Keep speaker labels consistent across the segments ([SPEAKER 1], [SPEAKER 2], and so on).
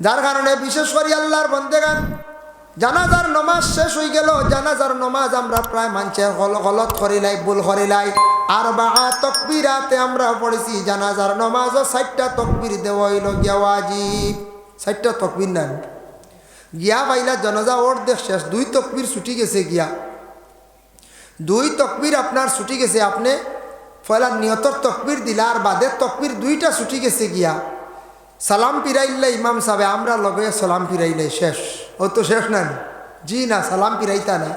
[SPEAKER 1] যার কারণে বিশেষ করে আল্লাহর বন্দেগান, জানাজার নমাজ শেষ হয়ে গেল, জানাজার নমাজ আমরা প্রায় মানুষের গলত করিলাই ভুল করিলাই আর বা তকবিরাতে আমরা পড়েছি, জানাজার নমাজও ষাটটা তকবির দেওয়া হইল, গিয়া ওয়াজিব। ষাটটা তকবির নেন গিয়া পাইলা জনজা ওর দেখ শেষ, দুই তকবির ছুটি গেছে গিয়া। দুই তকবির আপনার ছুটি গেছে, আপনি ফয়লা নিয়তর তকবির দিলা, আর বাদের তকবির দুইটা ছুটি গেছে গিয়া। সালাম পিরাইলে ইমাম সাহেব, আমরা লগে সালাম পিরাইলে শেষ। ও তো শেষ না জি না, সালাম পিরাইতা না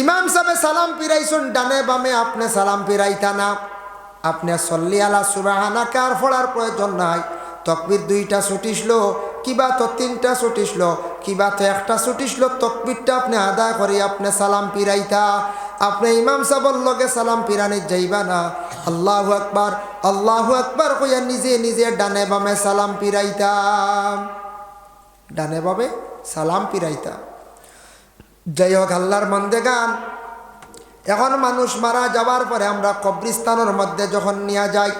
[SPEAKER 1] ইমাম সাহেব, সালাম পিরাইছুন, ডানে বামে আপনি সালাম পিরাইতা না। আপনি সল্লি আলা সুবাহানা কার ফোড়ার প্রয়োজন নাই। তকবির দুইটা ছুটিছিল কিবা তো তিনটা ছুটিছিল কিবা তো একটা ছুটিছিল তকবিরটা আপনি আদায় করে আপনি সালাম পিরাইতা। আপনি ইমাম সাহেবর লগে সালাম পিরানি যাইবা না। আল্লাহু আকবার আল্লাহু আকবার কইয়া নিজে নিজে ডানে বামে সালাম পিরাইতা ডানে বামে সালাম পিরাইতা যাই হোক, আল্লাহর মন্দে গান। এখন মানুষ মারা যাওয়ার পরে আমরা কবরিস্তানের মধ্যে যখন নিয়ে যাই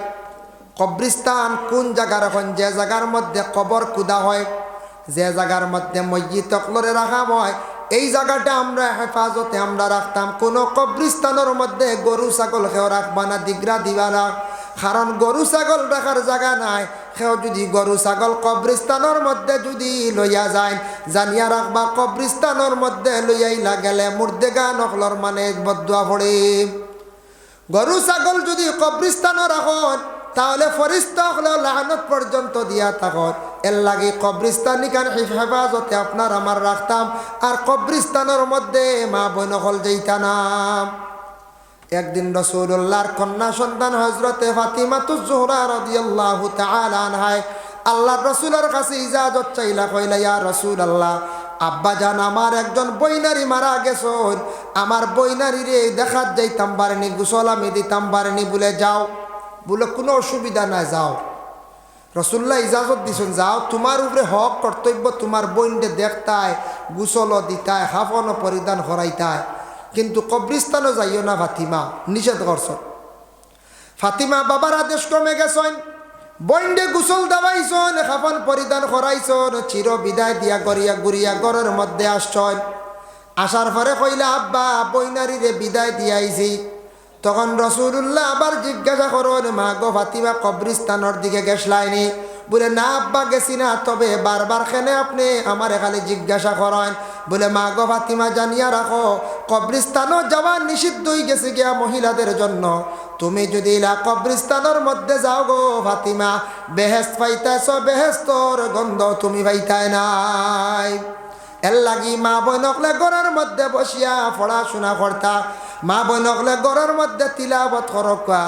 [SPEAKER 1] কবরিস্তান কোন জায়গার এখন? যে জায়গার মধ্যে কবর কুদা হয়, যে জায়গার মধ্যে মসজিদ তকলরে রাখা হয় এই জায়গাটা আমরা হেফাজতে আমরা রাখতাম। কোনো কবরিস্তানের মধ্যে গরু, ছাগল খেও রাখবা না, দিগরা দিবা না। কারণ গরু, ছাগল রাখার জায়গা নাই। সেও যদি গরু, ছাগল কবরিস্তানের মধ্যে যদি লইয়া যায়, জানিয়া রাখবা কবরিস্তানের মধ্যে লইয়াইলা গেলে মুর্দেগা নকলর মানে বদুয়া পড়ে। গরু, ছাগল যদি কবরিস্তানও রাখন, তাহলে ফরিস্তা হলে লাহানত পর্যন্ত দিয়া থাকত এর লাগে কবরিস্তান নিকান হেফাজতে আপনার আমার রাখতাম, আর কবরিস্তানের মধ্যে মা বোন হল যাইতা নাম একদিন রসুল্লাহর কন্যা সন্তান হজরতে ফাতিমাতু জোহরা রদিয়াল্লাহু তাআলা আনহায় আল্লাহ রসুলের কাছে ইজাজত চাইলা কইলা, ইয়া রসুল আল্লাহ আব্বা জান, আমার একজন বইনারি মারা গেছন। আমার বইনারি রে দেখাত যাইতাম পারেনি, গুসল আমি দিতাম পারেনি, বলে যাও। বলে কোনো অসুবিধা নাই, যাও। রসুল্লাহ ইজাজত দিছেন, যাও, তোমার উপরে হক কর্তব্য তোমার বইনকে দেখতায় গুসল দিতায় হাফন পরিধান করাইতায় কিন্তু কবরিস্তানও যাইও না ফাতিমা, নিষেধ করছ ফাতিমা বাবার আদেশ কমে গেছেন বইন্ডে গুসল দেওয়াইছন খাফন পরিধান করাইছন, চির বিদায় দিয়া গড়িয়া গুড়িয়া ঘরের মধ্যে আসছন। আসার পরে কইলা, আব্বা বইনারিরে বিদায় দিয়াইছি। তখন রসুল্লাহ আবার জিজ্ঞাসা করুন মা গো ফাতিমা কবরিস্তানের দিকে গেছলাইনি বলে, না আব্বা, গেছি না। তবে বারবার খেনে আপনি আমার এখানে জিজ্ঞাসা করেন। বলে, মা গো ফাতিমা, জানিয়া রাখো কবরিস্তানও যাওয়া নিষিদ্ধ গেছে গিয়া মহিলাদের জন্য। তুমি যদি ইলা কবরিস্তানের মধ্যে যাও গো ফাতিমা বেহেস্ত পাইতেছ বেহেস্তর গন্ধ তুমি পাইতাই নাই। এর লাগি মা বইনকলে গড়ের মধ্যে বসিয়া পড়াশোনা করতা। মা বইনকলে গড়ের মধ্যে তিলাবত করকা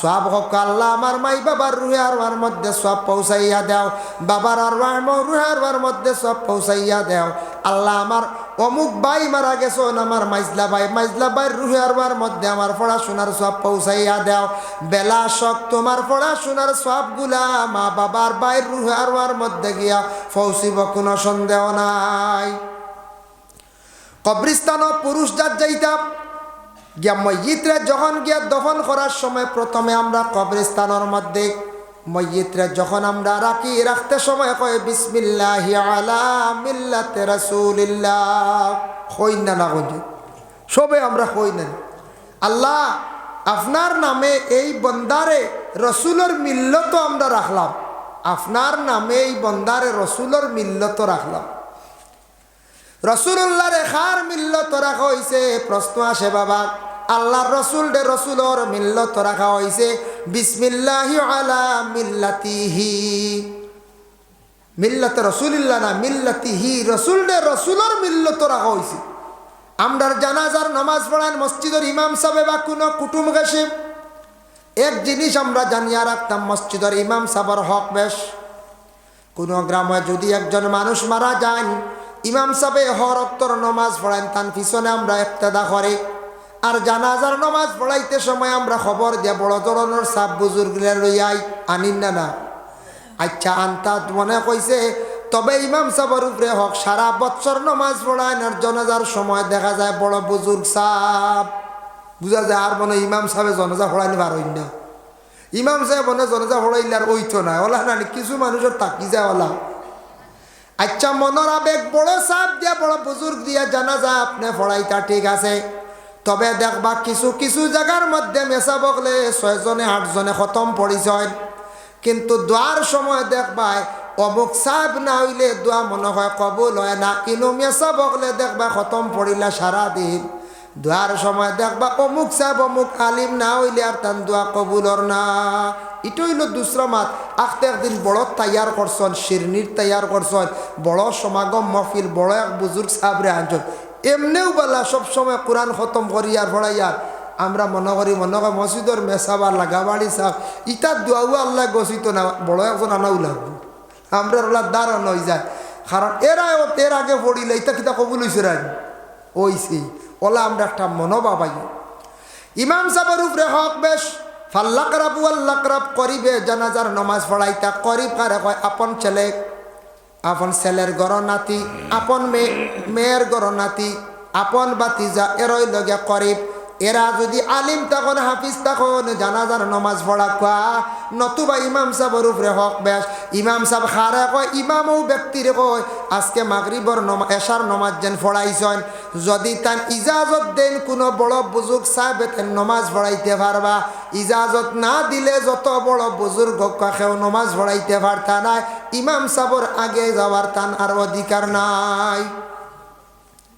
[SPEAKER 1] সব হক আল্লাহ আমার মাই বাবার রুহে আরবার মধ্যে সব পৌঁছাইয়া দেও। বাবার আর রুহে আরবার মধ্যে সব পৌঁছাইয়া দেও। আল্লাহ আমার অমুক বাই মারা গেছন আমার মাইজলা বাই মাইজলা বাই রুহে আরবার মধ্যে আমার পড়াশোনার সব পৌঁছাইয়া দেও। বেলা শখ তোমার পড়াশোনার সবগুলা মা বাবার বাইর রুহে আরবার মধ্যে গিয়া পৌঁছিব, কোনো সন্দেহ নাই। কবরিস্তান পুরুষ জাত যাইতাম। গিয়া মসজিদরে যখন গিয়া দফন করার সময় প্রথমে আমরা কবরিস্তানের মধ্যে মসজিদরে যখন আমরা রাখি, রাখতে সময় কয়, বিসমিল্লাহি আলা মিল্লাতে রাসূলিল্লাহ। কই না না কই সবে আমরা কই না। আল্লাহ আপনার নামে এই বন্দারে রসুলের মিল্লত আমরা রাখলাম। আপনার নামে এই বন্দারে রসুলের মিল্লত রাখলাম। রসুল্লাহ রেখার মিল্লত রাখা হয়েছে প্রশ্ন আসে বাবা আল্লাহর রসুল দে রসুলর মিল্লত রাখা হয়েছে বিসমিল্লাহি আলা মিল্লাতিহি। মিল্লাতে রসুলিল্লাহ না, মিল্লাতিহি। রসুল দে রসুলর মিল্লত রাখা হয়েছে আমরার জানাজার নামাজ পড়ান মসজিদের ইমাম সাহেব বা কোনো কুটুম গেছে। এক জিনিস আমরা জানিয়া রাখতাম, মসজিদের ইমাম সাহেবের হক বেশ। কোনো গ্রামে যদি একজন মানুষ মারা যান ইমাম সাহেব হর অক্তর নমাজ পড়ান, তার পিছনে আমরা একতেদা করে। আর জানাজার নমাজ পড়াইতে সময় আমরা খবর দিয়া বড় ধরনের সাপ বুজুর্গলে লইয়াই আনিন না না? আচ্ছা আনতা মনে কইছে, তবে ইমাম সাহেবের উপরে হক, সারা বছর নমাজ পড়ায় আর জনাজার সময় দেখা যায় বড় বুজুর্গ সাপ। বুঝা যায় আর মনে ইমাম সাহেব জনাজা পড়াইনি পারইন না। ইমাম সাহেব মনে জনাজা পড়াইলে আর ওইতো না। ওলা না, কিছু মানুষের তাকি যায় ওলা। আচ্ছা মনের আবেগ, বড় সাপ দিয়া, বড় বুজুর্গ দিয়া জানাজা আপনি পড়াইতা ঠিক আছে। তবে দেখবা কিছু কিছু জায়গার মধ্যে মেসা বগলে ছয়জনে, আটজনে খতম পড়িছয় কিন্তু দোয়ার সময় দেখবাই অমুক সাহেব না হইলে দোয়া মনে হয় কবুল হয় না ইনু মেসা বগলে দেখবা খতম পড়িলা সারা দিন দোয়ার সময় দেখবা অমুক সাহেব, অমুক আলিম না হইলে আর তান দোয়া কবুলর না। এটা হইল দুসরা মাত আখতে একদিন বড় তৈয়ার করছন, শিরনির তৈয়ার করছন, বড় সমাগম মহফিল, বড় এক বুজুর্গ সাহেবরে আনছন। এমনিও বেলা সবসময় কোরআন খতম করিয়ার ভরাইয়ার আমরা মনে করি মনে করি মসজিদর মেসাবার লাগাবাড়ি সাহ ইটার দোয়াও আল্লাহ গছিত না, বড় একজন আনাও লাগবে আমরা ওলা দাঁড়ান হয়ে যায়। কারণ এরা এর আগে পড়িলে, ইটা কিতা কবুল হয়েছে রান ওইসি ওলা আমরা একটা মনোভাবাই ইমাম সাহেবের উপরে হক বেশ। ফাল্লাক রাবু আল্লাহ রাব করিবে, জানাজার নমাজ পড়াইতা, করিব কারে কয়, আপন ছেলে। আপন ছেলের গর নাতি আপন মেয়ে মেয়ের গর নাতি আপন বাতিজা, এরই লগে করিব। এরা যদি আলিম তখন হাফিজ তখন জানাজার নমাজ পড়া কোয়া। নতুবা ইমাম সাহেবের উপরে হক বেশ। ইমাম সাহেব খারে কয়, ইমামও ব্যক্তিরে কয়, আজকে মাগরিবর এশার নমাজ যেন পড়াইছেন। যদি তান ইজাজত দেন, কোনো বড় বুজুর্গ সাহেব তেন নমাজ পড়াইতে পারবা। ইজাজত না দিলে যত বড় বুজুর্গ কাকেও নমাজ পড়াইতে পারতা নাই। ইমাম সাহেবর আগে যাওয়ার তান আর অধিকার নাই।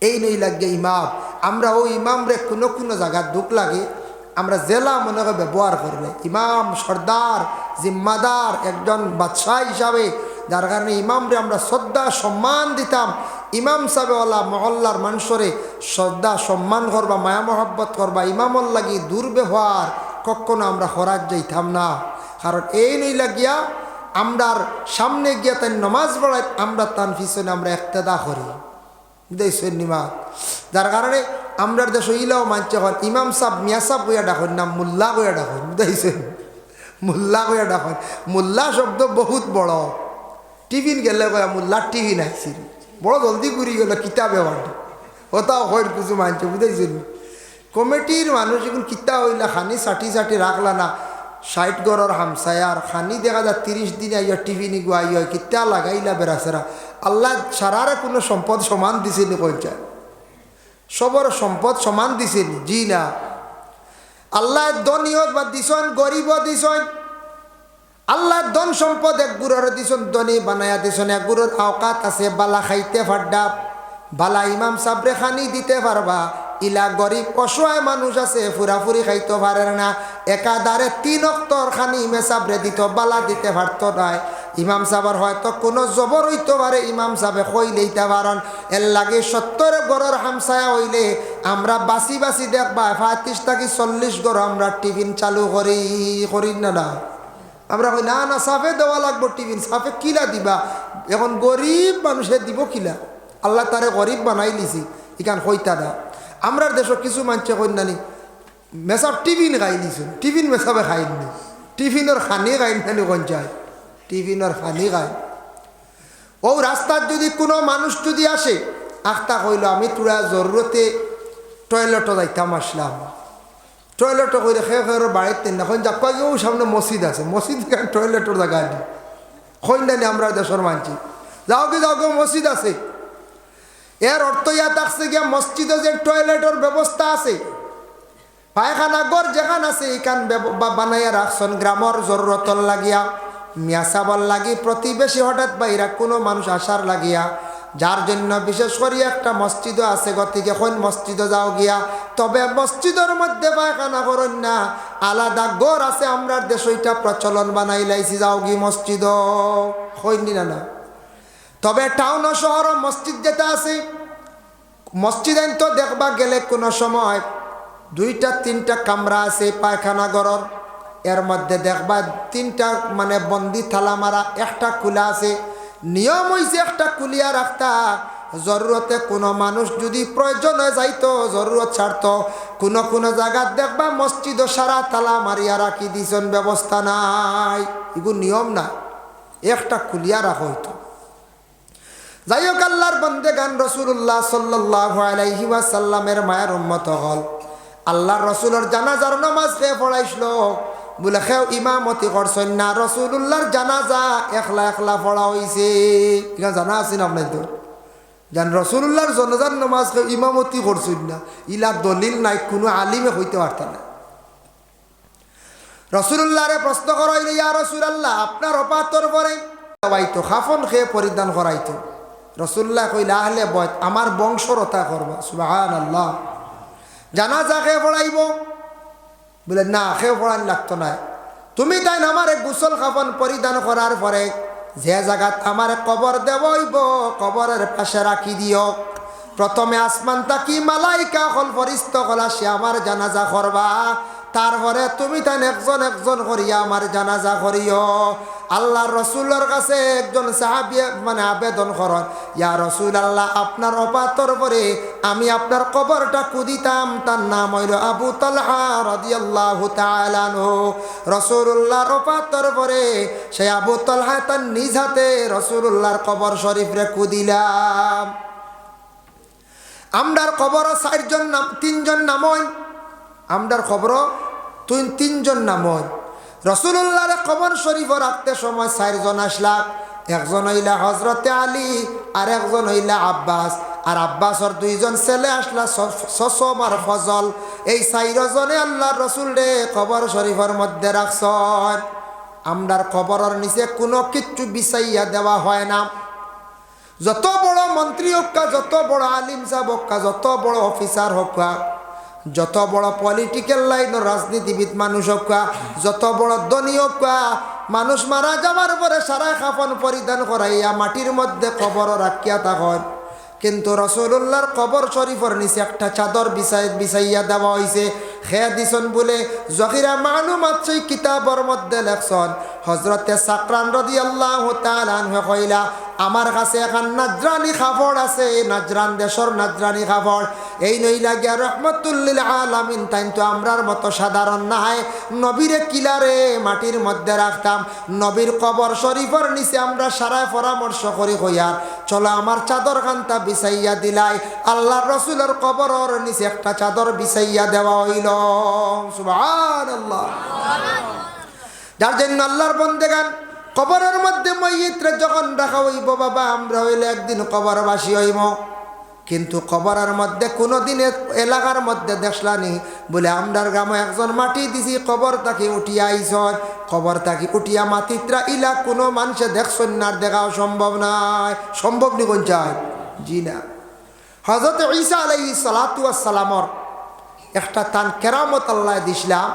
[SPEAKER 1] এই নই লাগে ইমাম। আমরা ওই ইমাম রে কোনো কোনো জায়গায় দুঃখ লাগে, আমরা জেলা মনে করে ব্যবহার করলে। ইমাম, সর্দার, জিম্মাদার, একজন বাদশাহ হিসাবে, যার কারণে ইমামরে আমরা শ্রদ্ধা, সম্মান দিতাম। ইমাম সাহেবওয়ালা মহল্লার মানুষরে শ্রদ্ধা, সম্মান করবা, মায়া মহব্বত করবা, ইমামর লাগি দুর্ব্যবহার কখনো আমরা হরাজ যাইতাম না। কারণ এই নই লাগিয়া আমরার সামনে গিয়া তাই নমাজ পড়াই আমরা তান পিছনে আমরা একতেদা করি। দেখছেন নিমা যার কারণে আমরা দেশ ইলাও মানছে হন, ইমাম সাহ মিয়া সাহ কইয়া ডাকন না, মোল্লা কইয়া ডাকন। দেখছেন মোল্লা কইয়া ডাকন। মোল্লা শব্দ বহুত বড়। টিফিন গেলে কয়া মোল্লা টিফিন আইছিল বড় জলদি ঘুরি গেল, কিতাব এবারটা ওটাও হয় কিছু মানছে, বুঝাইছেন? কমিটির মানুষ এখন কিতা হইলা, খানি ষাটি ষাটি রাখলা না ষাট গড়র হামসায়ার খানি দেখা যায় তিরিশ দিন আইয়া টিফিনি গুয়াই হয় কিতা লাগাইলা বেড়াছেরা আল্লাহ সারারে কোনো সম্পদ সমান দিছেনি কইছে সবর সম্পদ সমান দিছেনি জি না। আল্লাহ ধনীয় বা দিছন গরিব দিছন। আল্লাহ ধন সম্পদ এক গুরুর দিছন, ধনী বানায়া দিছন। এক গুরুর আওকাত আছে, বালা খাইতে ফাড্ডা বালা ইমাম সাবরে খানি দিতে পারবা ইলা গরিব অসহায় মানুষ আছে, ফুরাফুরি খাইতে পারে না। একাধারে তিন অক্তর খানি মেসাবরে দিত, বালা দিতে পারত নাই। ইমাম সাহেবের হয়তো কোনো জবর হইতে পারে, ইমাম সাহেবে কই লইতে পারেন এর লাগে সত্তর গড়ের হামসায়া হইলে আমরা বাসি বাসি দেখবা পঁয়ত্রিশ থাকি চল্লিশ গড় আমরা টিফিন চালু করি করি না না? আমরা কই, না না, সাফে দেওয়া লাগবো টিফিন, সাফে কিলা দিবা? এখন গরিব মানুষের দিব কিলা? আল্লাহ তারে গরিব বানাই লিছি, ইখান হইতা না। আমরার দেশ কিছু মানুষে কন্যানি। মেসাব টিফিন খাই দিছো টিফিন মেসাবে খাইনি টিফিনের খানি খাইন নানি কঞ্চায় টিফিনের খানি খাই। ও রাস্তার যদি কোনো মানুষ যদি আসে, আখতা কইল, আমি তোরা জরুরতে টয়লেটও যাইতাম আসলাম। টয়লেটও কইলে খে খের বাড়িতে এখন যা কয়, ও সামনে মসজিদ আছে। মসজিদ টয়লেটের জায়গা খৈন্দানি আমরা দেশের মানছি যাও কি যাও মসজিদ আছে। এর অর্থ ইয়া থাকছে গিয়া মসজিদে যে টয়লেটের ব্যবস্থা আছে, পায়খানা গড় যেখান আছে এখান বানাইয়া রাখছেন গ্রামর জরুরতর লাগিয়া মিয়াসাবল লাগি প্রতিবেশী হঠাৎ বাইরা কোনো মানুষ আসার লাগিয়া যার জন্য বিশেষ করে একটা মসজিদও আছে, গতিকে কোন মসজিদে যাও গিয়া, তবে মসজিদের মধ্যে পায়খানা করেন না। আলাদা গড় আছে আমরার দেশ, ওইটা প্রচলন বানাই লাইছি যাও গি মসজিদ হইনি না না? তবে টাউন ও শহর মসজিদ যেটা আছে, মসজিদ তো দেখবা গেলে কোনো সময় দুইটা, তিনটা কামরা আছে, পায়খানা ঘরর। এর মধ্যে দেখবা তিনটা মানে বন্দি থালা মারা, একটা খোলা আছে। নিয়ম হয়েছে একটা খুলিয়া রাখতা, জরুরতে কোনো মানুষ যদি প্রয়োজন হয়ে যাইতো, জরুরত ছাড়তো। কোনো কোনো জায়গার দেখবা মসজিদ সারা তালা মারিয়া রাখি দিছেন, ব্যবস্থা নাই। এগুলো নিয়ম না, একটা খুলিয়া রাখা হইতো। যাই হোক আল্লাহর বন্দে গান রসুল্লাহ সাল্লাহ আলাইহি ওয়াসাল্লামের মায়ের উম্মত হল। আল্লাহর রসুলের জানাজার নামাজ খেয়ে পড়াইছিল বলে, খেও ইমামতি করছেন না রসুল্লাহর জানাজা একলা একলা পড়া হয়েছে এখানে জানা আছেন আপনার তো? জান রসুল্লাহর জনজার নমাজ কেউ ইমামতি করছেন না। ইলা দলিল নাই, কোনো আলিমে হইতে পারত না। রসুল্লাহরে প্রশ্ন করাইলে, ইয়া রসুলাল্লাহ, আপনার অপাতর পরে হয়তো খাফন খেয়ে পরিধান করাইতো। রসুল্লাহ কইলে, আহলে বয় আমার বংশরতা করবা। সুবাহান আল্লাহ জানাজা খেয়ে পড়াইব? বলে, না খেয়ে পড়ান লাগতো না। তুমি তাই আমার গোসল খাফন পরিধান করার পরে যে জায়গাত আমার কবর দেবইব, কবরের পাশে রাখি দিও। প্রথমে আসমান তাকি মালাইকা হল ফরিস্ত কলা সে আমার জানাজা করবা। তারপরে তুমি তাই একজন একজন করিয়া আমার জানাজা করিও। আল্লাহ রসুলের কাছে একজন সাহাবি মানে আবেদন করন, ইয়া রসুল আল্লাহ আপনার অপাতর পরে আমি আপনার কবরটা কুদিতাম। তার নাম হইল আবু তালহা রসুল্লাহর অপাতর পরে সেই আবু তালহা তার নিজ হাতে রসুল্লাহর কবর শরীফরে কুদিলাম। আমরার কবর চারজন নাম, তিনজন নামই আমরার খবর তুই তিনজন নামই রসুল্লাহর কবর শরীফ রাখতে সময় চারজন আসলা। একজন হইলা হজরতে আলী, আর একজন হইলা আব্বাস। আর আব্বাসর দুইজন ছেলে আসলা সসম আর ফজল। এই চাইরজনে আল্লাহ রসুল রে কবর শরীফের মধ্যে রাখছন। আমরার খবরের নিচে কোনো কিচ্ছু বিচাইয়া দেওয়া হয় না। যত বড় মন্ত্রী হোক যত বড় আলিম সাহেব হোক যত বড় অফিসার হোক যত বড় পলিটিক্যাল লাইন রাজনীতিবিদ মানুষ হোক যত বড় ধনী হোক মানুষ মারা যাবার পরে সারা খাফন পরিধান করাইয়া মাটির মধ্যে কবর রাখিয়া তখন কিন্তু রসুল্লাহর কবর শরীফর নিচে একটা চাদর বিছাই বিছাইয়া দেওয়া হয়েছে খেয়া দিছন বলে জহিরা মালুমাত সেই কিতাবর মধ্যে লেখছন। হজরতে সাকরান রদি আল্লাহ তালান কইলা আমার কাছে এখন নাজরানি খাফড় আছে নাজরান দেশর নাজরানি খাফড়। এই নই গিয়া রহমতুল্লিল আলামিন তাই তো আমরার মতো সাধারণ নাহায় নবীরে কিলারে মাটির মধ্যে রাখতাম। নবীর কবর শরীফর নিচে আমরা সারায় পরামর্শ করি হইয়া চলো আমার চাদর খান্তা বিছাইয়া দিলাই। আল্লাহ রসুলের কবরের নিচে একটা চাদর বিছাইয়া দেওয়া হইল। আল্লাহ যার জন্য আল্লাহর বন্দেগান কবরের মধ্যে মইত্রে যখন রাখা হইব, বাবা, আমরা হইলে একদিন কবরবাসী হইব। কিন্তু কবরের মধ্যে কোনো দিনে এলাকার মধ্যে দেখলানি বলে, আমরার গ্রামে একজন মাটি দিছি, কবর তাকে উঠিয়া আইসন কবর তাকে উঠিয়া মাতিত্রা ইলা কোনো মানুষে দেখছেন না দেখাও সম্ভব নাই। সম্ভব নি কোন জি না। হজরত ঈসা আলাই সালাতামর একটা তান কেরামত আল্লাহ দিছিলাম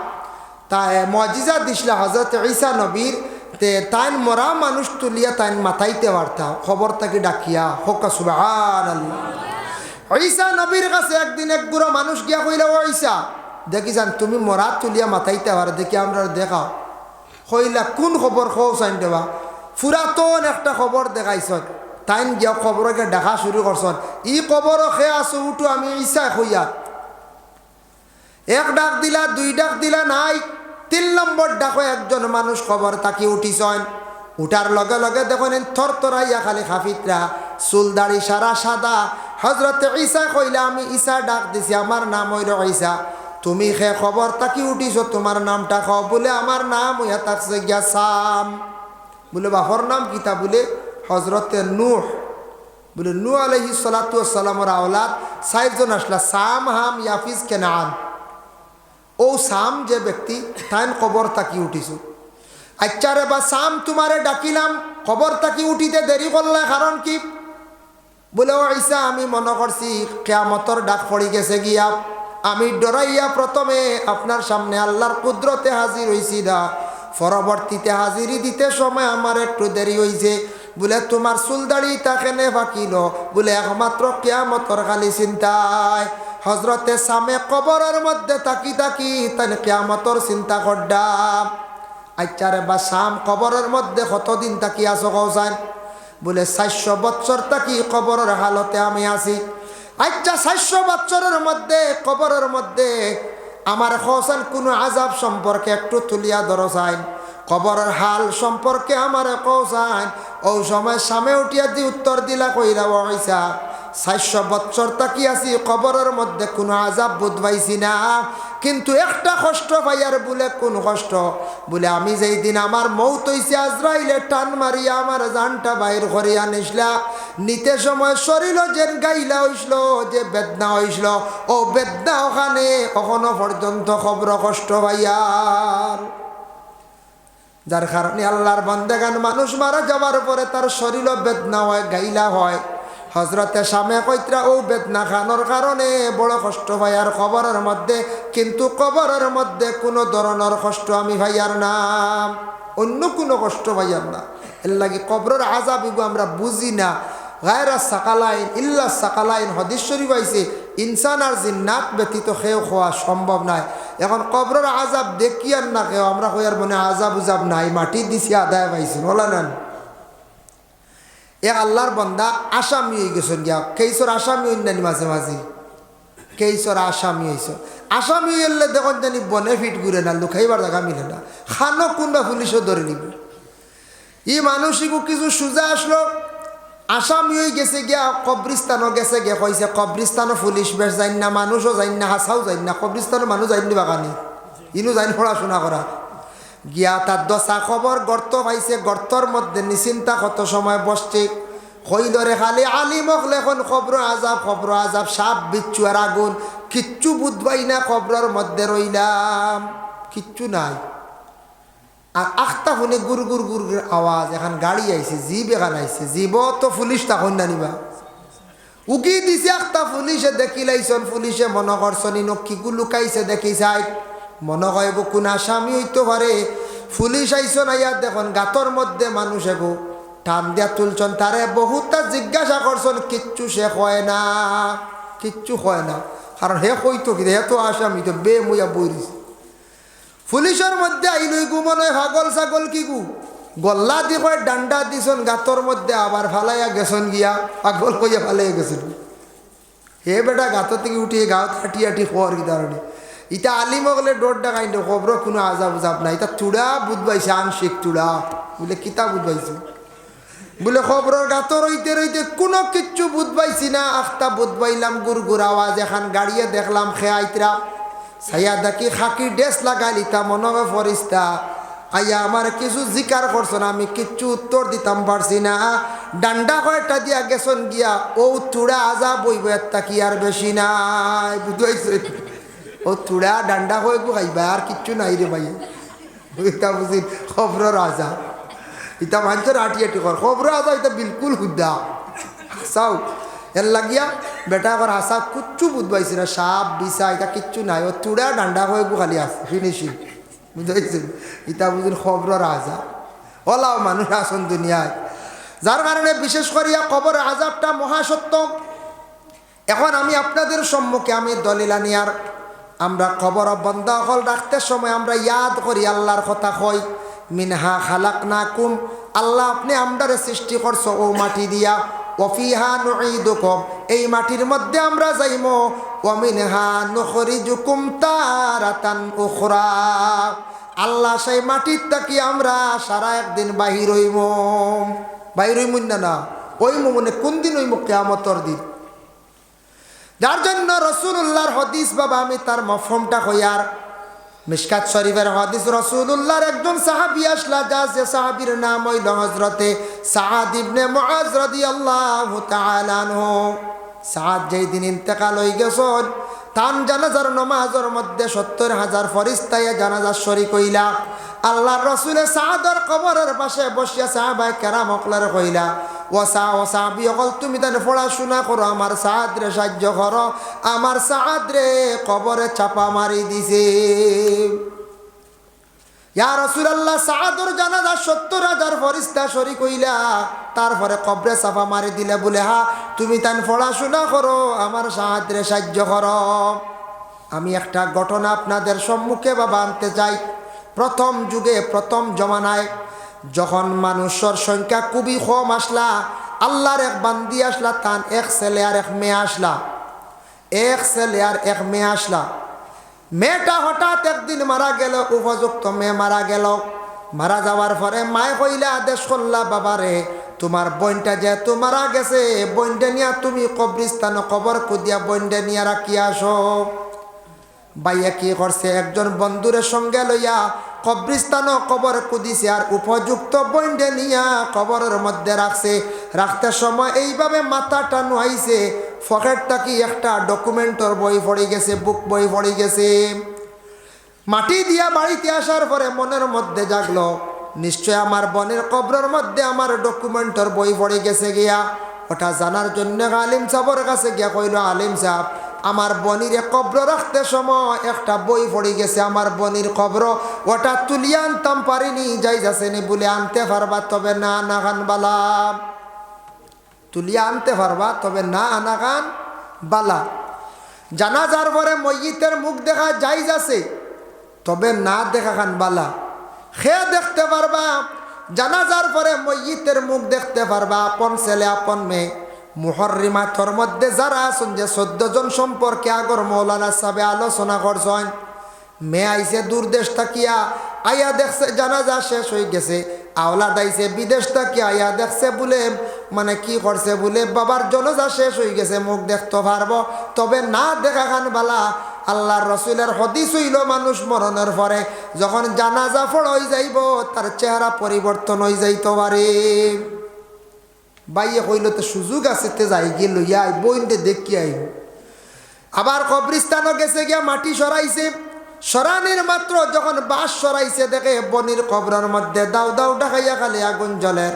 [SPEAKER 1] তাই মজিজা দিছিলা হজরত ঈসা নবীর তে তাইন মরা মানুষ তুলিয়া তাইন মাথাইতে পারতা। খবর তাকে ডাকিয়া, হোকা সুবাহান ঈসা নবীর কাছে একদিন এক বুড়ো মানুষ গিয়া কইলা, ও ঈসা, দেখি যান তুমি মরা তুলিয়া মাথাইতে পারো, দেখি আমরা দেখাও। কইলা, কোন খবর খো চাইন দেবা? ফুরাতন একটা খবর দেখাইছত তাইন গিয়া খবরকে দেখা শুরু করছন। ই খবর খে আছো, উঠো, আমি ঈসা খইয়া এক ডাক দিলা, দুই ডাক দিলা, নাই। তিন নম্বর ডাকো, একজন মানুষ খবর তাকি উঠিছন। উঠার লগে লগে দেখেন থর তরাইয়া খালি খাফিতরা, চুল দাড়ি সারা সাদা। হজরতে ঈসা কইলা, আমি ঈসা ডাক দিছি, আমার নাম হইল ঈসা। তুমি সে খবর তাকি উঠিছ, তোমার নামটা খ বলে, আমার নাম হইয়া থাকছে গিয়া সাম। বলে, বাপর নাম কিতা বলে হজরতে নুহ। বলে নু আলহি সালাতামর আওলাদ সাইজন আসলা, সাম হাম ইয়াফিজ কেনান? ও সাম যে ব্যক্তি, তাইন কবর তাকি উঠিছো। আচ্ছারে বা সাম তোমারে ডাকিলাম, কবর তাকি উঠিতে দেরি করলে কারণ কি? বলে, ও ঈসা, আমি মনে করছি কেয়ামতর ডাক পড়ি গেছে গিয়া। আমি ডরাইয়া প্রথমে আপনার সামনে আল্লাহর কুদরতে হাজির হয়েছি দা পরবর্তীতে হাজিরি দিতে সময় আমার একটু দেরি হয়েছে বলে তোমার চুলদাড়ি তাকে নে ফাঁকিল বলে একমাত্র কেয়ামতর খালি চিন্তায় হজরতে সামে কবরের মধ্যে তাকি তাকি তাই কেয়ামতর চিন্তা করডাম আচ্ছারে বা, সাম কবরের মধ্যে কতদিন তাকি আছো কৌসান বলে, চারশো বৎসর তাকি কবরের হালতে আমি আছি। আচ্ছা চারশো বৎসরের মধ্যে, কবরের মধ্যে আমার খোসান কোনো আজাব সম্পর্কে একটু তুলিয়া ধরসাইন কবরের হাল সম্পর্কে আমার কৌসাইন ও সময় সামে উঠিয়া দি উত্তর দিলা কইরা ওইসা চারশো বৎসর তাকি আছি, কবরের মধ্যে কোনো আজাব বোধ পাইছি না। কিন্তু একটা কষ্ট পাইয়ার বলে কোন কষ্ট? বলে আমি যেই দিন আমার মৌত হইছে আজরাইলে, টান মারিয়া আমার জানটা বাইর করিয়া নিসলা। নিতে সময় শরীর যে গাইলা হইসল, যে বেদনা হইসল। ও বেদনা ওখানে কখনো পর্যন্ত খবর কষ্ট পাইয়ার যার কারণে আল্লাহর বন্দেগান মানুষ মারা যাওয়ার পরে তার শরীর বেদনা হয়, গাইলা হয়। হজরতে সামে কৈত্রা ও বেদনা খানোর কারণে বড় কষ্ট ভাইয়ার খবরের মধ্যে, কিন্তু কবরের মধ্যে কোনো ধরনের কষ্ট আমি ভাইয়ার নাম অন্য কোনো কষ্ট ভাইয়ার না। এর লাগে কবরের আজাবিব আমরা বুঝি না। গায়রা সাকালাইন, ইল্লা সাকালাইন হদিশ্বরী পাইছে ইনসান আর জিন্নাত ব্যতীত সেও খোয়া সম্ভব নাই। এখন কবরের আজাব দেখি আর না কেউ, আমরা কইয়ার মনে আজাব উজাব নাই, মাটি দিছি, আদায় পাইছি বলা নেন এ আল্লাহর বন্দা আসামি হয়ে গেছেন গিয়া। কেইসর আসামি অন্যান্য মাঝে মাঝে? কেইসর আসামি হয়েছ আসামি এলে দেখুন জানি বনেফিট ঘুরে না লুকাইবার জায়গা মিলে না। খানো কোনবা পুলিশও ধরে নিব। ই মানুষিকও কিছু সোজা আসলো, আসামি হয়ে গেছে গিয়া কবরিস্তানও গেছে গিয়া কইছে কবরিস্তানও পুলিশ বেশ যাই না, মানুষও যাই না, হাসাও যাই না কবরিস্তানও মানুষ যাই নি বাগানি ইনু যাই পড়াশোনা করা। গিয়া তার দশা খবর গর্ত পাইছে, গর্তর মধ্যে নিশ্চিন্তা কত সময় বসছে। হইলরে খালি আলিমক লেখন খবর আজাব খবর আজাব, সাপ বিচ্ছু আর আগুন। কিচ্ছু বুধবাই না খবরের মধ্যে রইলাম। কিচ্ছু নাই। আর আখতা শুনে গুর গুর গুর গুর আওয়াজ, এখন গাড়ি আইছে জীব এখান আইছে। জীব তো পুলিশ তখন জানিবা উকি দিছে আখতা পুলিশে দেখি লাইছন পুলিশে, মনে করছন ইনো কিকু লুকাইছে দেখি চাই মনে গো কোন আসামি হইতে পারে। পুলিশ আইসন আইয়া দেখুন গাতর মধ্যে মানুষ এগো টান দিয়া তুলছন তারে বহুতটা জিজ্ঞাসা করছন কিচ্ছু সে হয় না, কিচ্ছু কয় না। কারণ হে কইতো কি হে তো আসামি তো বে মুয়া বইরিস পুলিশের মধ্যে আইলই গু মনে হয় হাগল ছাগল কি গু? গল্লা দি কয় ডান্ডা দিছন গাতর মধ্যে আবার ফালাইয়া গেছন গিয়া, পাগল কইয়া ফালাইয়া গেছেন হে বেটা গাতর থেকে উঠিয়ে গাঁত হাঁটি খোয়ার কি কারণে ইটা আলিমগলে ডোর ডাকাইন্ড খবর কোনো আজাব উজাব নাই। ইটা চূড়া বুধবাইছে, আংশিক চূড়া। বলে, কিতা বুধবাইছে? বলে খবরের গাত রইতে রইতে কোনো কিচ্ছু বুধবাইছি না। আখতা বুধবাইলাম গুর আওয়াজ এখন গাড়িয়ে দেখলাম খেয়াইতরা সাইয়া দেখি খাকি ড্রেস লাগাই লিতা মনবে ফরিস্তা আইয়া আমার কিছু জিকার করছ না, আমি কিচ্ছু উত্তর দিতাম পারছি না। ডান্ডা কয়টা দিয়া গেছন গিয়া ও চূড়া আজা বইব একটা কি আর বেশি নাই। বুঝাইছে ও চূড়া ডান্ডা হয়ে খাইবা আর কিচ্ছু নাই রে ভাই। ইতা বুঝি খবরের আজা ইতা মানুষের আটি আটি কর খবর আজা ইতা বিলকুল হুদ্দা চাও এর লাগিয়া বেটা কর হাসা কিচ্ছু বুধবাইছে না, সাপ, বিছা এটা কিচ্ছু নাই। ও চূড়া ডান্ডা হয়ে খালি আছে ফিনিশিং বুঝাইছেন ইতা বুঝুন খবরের আজা ওলাও মানুষ আসন দুনিয়ায় যার কারণে বিশেষ করিয়া কবর আজাবটা মহাসত্য এখন আমি আপনাদের সম্মুখে আমি দলিলা নিয়ার আমরা খবর বন্ধ হল রাখতে সময় আমরা ইয়াদ করি, আল্লাহর কথা কই। মিনহা খালাক না কুম আল্লাহ আপনি আমরারে সৃষ্টি করছ, ও মাটি দিয়া। ওফিহা নুঈদুকুম, এই মাটির মধ্যে আমরা যাইম। ওমিনহা নুখরিজুকুম তারাতান উখরা। আল্লাহ সেই মাটির তাকি আমরা সারা একদিন বাহির হইম। বাহির হইম না না ওই মনে কোন দিন ওই হইম, কেয়ামতর দিন। যার জন্য রসুল্লাহর হদিস, বাবা, আমি তার মফমটা হইয়ার মিসকাত শরীফের হদিস রসুল্লাহর একজন সাহাবি আসলা, যা যে সাহাবির নাম হইল হজরতে সাহাদ ইবনে আনহু। সাহাদ যেই দিন ইন্তেকাল হই গেছন তান জানাজার নমাজের মধ্যে সত্তর হাজার ফরিস্তায় জানাজার শরীক হইলা। আল্লাহর রসুলের সাহাদর কবরের পাশে বসিয়া সাহাবাই কেরাম অকলার কইলা ওসা ও সাহাবি অকল তুমি তাহলে পড়াশোনা করো। আমার সাহাদ্রে সাহায্য করো। আমার সাহাদ্রে কবরে চাপা মারি দিছে। ইয়া রসুলাল্লাহ, সাহাদর জানাজা সত্তর হাজার ফরিস্তা শরী কইলা তারপরে কবরে চাপা মারি দিলে বলে, হা, তুমি তান পড়াশোনা করো, আমার সাহাদ্রে সাহায্য করো। আমি একটা ঘটনা আপনাদের সম্মুখে বাবা আনতে চাই। প্রথম যুগে, প্রথম জমানায় যখন মানুষের সংখ্যা খুবই কম আসলা, আল্লাহর এক বান্দি আসলা তান এক ছেলে আর এক মেয়ে আসলা। এক ছেলে আর এক মেয়ে আসলা। মেয়েটা হঠাৎ একদিন মারা গেল, উপযুক্ত মেয়ে মারা গেল। মারা যাওয়ার পরে মায় কইলে, আদেশ করলা, বাবারে, তোমার বোনটা যেহেতু মারা গেছে, বোনটা নিয়ে তুমি কবরিস্তান কবর কুদিয়া বোনটা নিয়ে রাখি আসো। বাইয়া কি করছে? একজন বন্ধুরের সঙ্গে লইয়া কবরিস্তান কবর কুদিছে আর উপযুক্ত বইন্ডে নিয়া কবরের মধ্যে রাখছে। রাখতে সময় এইভাবে মাথাটা নুয়াইছে ফকেটটা কি একটা ডকুমেন্টর বই পড়ে গেছে, বুক বই পড়ে গেছে। মাটি দিয়া বাড়িতে আসার পরে মনের মধ্যে জাগলো, নিশ্চয় আমার বনের কবরের মধ্যে আমার ডকুমেন্টর বই পড়ে গেছে গিয়া। ওটা জানার জন্য আলিম সাহর কাছে গিয়া কইল, আলিম সাহ আমার বনির কবর রাখতে সময়, একটা বই পড়ে গেছে আমার বনির কবর। ওটা তুলিয়ে আনতাম, পারিনি, যাই যাচ্ছে নি, বলে আনতে পারবা, তবে না আনা গান বালা। তুলিয়ে আনতে পারবা, তবে না আনা গান বালা। জানাজার পরে মসজিদের মুখ দেখা যাই যাচ্ছে, তবে না দেখা খান বালা। সে দেখতে পারবা, জানাজার পরে মসজিদের মুখ দেখতে পারবা, আপন ছেলে, আপন মেয়ে। মুহরিমাথর মধ্যে যারা আছেন যে চোদ্দ জন সম্পর্কে আগর মৌলানা সাহেব আলোচনা করছেন মেয়ে আইসে দূর দেশ থাকিয়া আইয়া দেখছে জানাজা শেষ হয়ে গেছে, আওলাদ আইসে বিদেশ থাকিয়া আইয়া দেখছে বলে মানে কি করছে বলে, বাবার জনজা শেষ হয়ে গেছে, মুখ দেখতে পারব। তবে না দেখা খান বালা, আল্লাহর রসুলের হদিস হইল মানুষ মরণের পরে, যখন জানাজা ফড় হয়ে যাইব, তার চেহারা পরিবর্তন হয়ে যাইতে পারে। বাইয়ে কইল, তো সুযোগ আছে, তে যাই গিয়ে লইয়া আই বইনতে দেখি আই আবার কবরিস্তানও গেছে গিয়া, মাটি সরাইছে। সরানির মাত্র যখন বাস সরাইছে, দেখে বনির কবরের মধ্যে দাও দাও ডাকাইয়া খালি আগুন জলের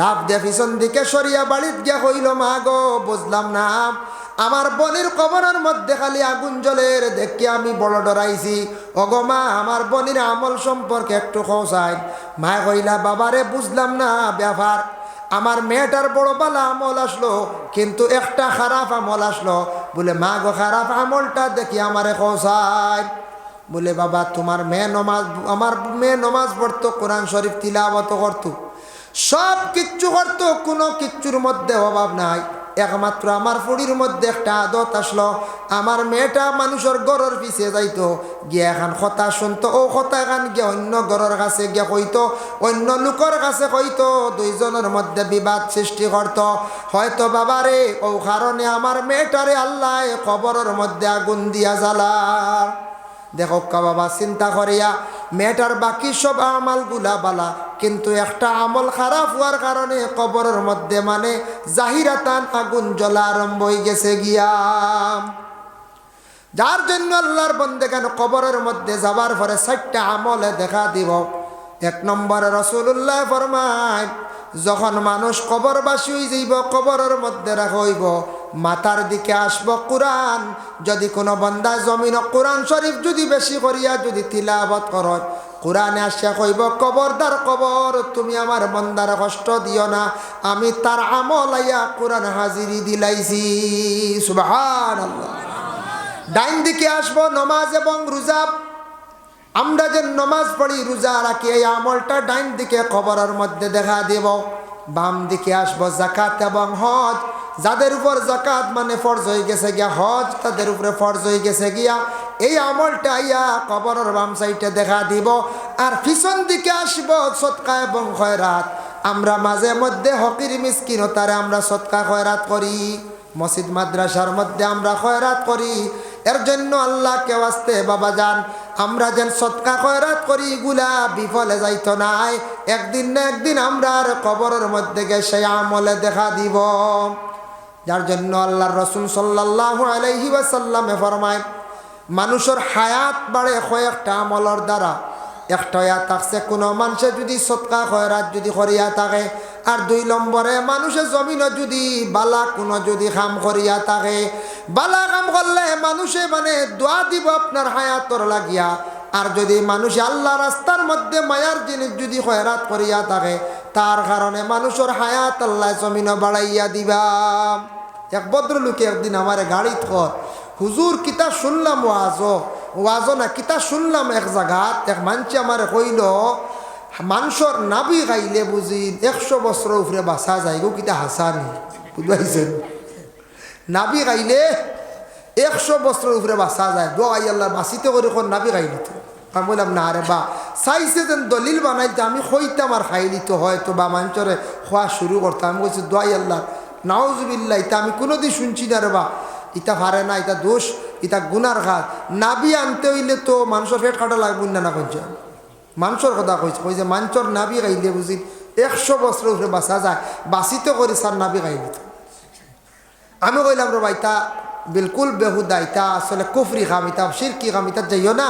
[SPEAKER 1] লাভ দে পিছন দিকে সরিয়া বাড়িত গিয়া কইল, মা গো, বুঝলাম না। আমার বনির কবরের মধ্যে খালি আগুন জলের দেখি আমি বড় ডরাইছি। অগো মা, আমার বনির আমল সম্পর্কে একটু খোঁসাই মা কইলা, বাবারে, বুঝলাম না, ব্যাপার। আমার মেয়েটার বড় বালা আমল আসলো, কিন্তু একটা খারাপ আমল আসলো। বলে, মা গো, খারাপ আমলটা দেখি আমারে কোসায় বলে, বাবা, তোমার মেয়ে নমাজ, আমার মেয়ে নমাজ পড়তো, কোরআন শরীফ তিলাবত করতো। সব কিচ্ছু করতো, কোনো কিচ্ছুর মধ্যে অভাব নাই। একমাত্র আমার ফুড়ির মধ্যে একটা আদত আসলো। আমার মেয়েটা মানুষের গরর পিছিয়ে যাইতো। গিয়ে এখন কথা শুনতো, ও কথা এখন গিয়ে অন্য গরর কাছে গিয়ে কইতো, অন্য লোকর কাছে কইতো, দুইজনের মধ্যে বিবাদ সৃষ্টি করত। হয়তো বাবারে, ও কারণে আমার মেয়েটারে আল্লাহ কবরের মধ্যে আগুন দিয়া জ্বালার দেখো বাবা, চিন্তা করিয়া, মেয়েটার বাকি সব আমলগুলা বালা, কিন্তু একটা আমল খারাপ হওয়ার কারণে কবরের মধ্যে মানে জাহিরাতান আগুন জ্বলা আরম্ভ হয়ে গেছে গিয়া। যার জন্য আল্লাহর বন্দে কেন কবরের মধ্যে যাবার পরে চারটা আমলে দেখা দিব? এক নম্বরে রসুল্লাহ ফরমায়, যখন মানুষ কবরবাসী হয়ে যাইব, কবরের মধ্যে রাখা হইব। মাথার দিকে আসব কোরআন। যদি কোনো বন্দা জমিন কোরআন শরীফ যদি বেশি করিয়া যদি তিলাবত কর কোরআনে আসিয়া কইব, কবরদার কবর, তুমি আমার বন্দার কষ্ট দিও না। আমি তার আমল আইয়া কোরআন হাজিরি দিলাইছি। সুবাহান ডাইন দিকে আসব, নমাজ এবং রোজা। আমরা যে নমাজ পড়ি, রোজা রাখি, এই আমলটা ডাইন দিকে খবরের মধ্যে দেখা দেব। বাম দিকে আসব জাকাত এবং হজ। যাদের উপর জাকাত মানে ফরজ হয়ে গেছে গিয়া, হজ তাদের উপরে ফরজ হয়ে গেছে গিয়া, এই আমলটা ইয়া কবরের বাম সাইডে দেখা দিব। আর পিছন দিকে আসব সৎকা এবং খয়রাত। আমরা মাঝে মধ্যে হকির মিসকিনতারে আমরা সৎকা খয়রাত করি। মসজিদ, মাদ্রাসার মধ্যে আমরা খয়রাত করি। এর জন্য আল্লাহকে আসতে, বাবা যান, আমরা যেন সৎকা খয়রাত করি গুলা বিফলে যাইতো নাই। একদিন না একদিন আমরা আর কবরের মধ্যে গিয়ে সেই আমলে দেখা দিব। যার জন্য আল্লাহর রসুল সাল্লাহ আলাইহি ওয়াসাল্লামে ফরমায়, মানুষের হায়াত বাড়ে কয়েকটা আমলের দ্বারা। একটা ইয়া থাকছে, কোনো মানুষে যদি সৎকা খয়রাত যদি করিয়া থাকে, আর দুই নম্বরে মানুষের জমিনও যদি বালা, কোনো যদি কাম করিয়া থাকে। বালা কাম করলে মানুষে মানে দোয়া দিব আপনার হায়াতর লাগিয়া। আর যদি মানুষ আল্লাহ রাস্তার মধ্যে মায়ার জিনিস যদি খয়রাত করিয়া থাকে, তার কারণে মানুষের হায়াত আল্লাহ জমিনও বাড়াইয়া দিবা। এক ভদ্রলোকে একদিন আমার গাড়িত কর হুজুর, কিতা শুনলাম ওয়াজ? ওয়াজ না, কিতা শুনলাম এক জায়গাত এক মানছি আমার কইল মানুষের নাবি গাইলে বুঝি একশো বছর উপরে বাঁচা যায় গো, কিতা হাসানি? বুঝবাইছেন নাবি গাইলে একশো বছর উপরে বাঁচা যায়। দোয়াই আল্লাহ বাঁচিতে করে কোন নাবি গাইলি তো। আমি বললাম, না রে বা, চাইছে যেন দলিল বানাইতে, আমি খইতাম আর খাইলি তো হয়তো বা মানুষরে খোয়া শুরু করতাম। আমি বলছি দোয়াই আল্লাহ নাওজবিল্লা ইতা আমি কোনোদিন শুনছি না রে বা। ইটা পারে না, ইতা দোষ, ইতা গুনার খাত নাবি আনতে হইলে তো মানুষের পেট কাটা লাগবে না না কইছে। মানুষের কথা কইছে কইছে মানুষের নাবি খাইলে বুঝি একশো বছর উপরে বাঁচা যায় বাঁচিতে করি স্যার নাবি খাইলে তো আমি কইলাম রে ভাই তা বিলকুল বেহুদা, ইতা আসলে কুফরি খাম, ইতা সিরকি খাম, ইতা যাইও না।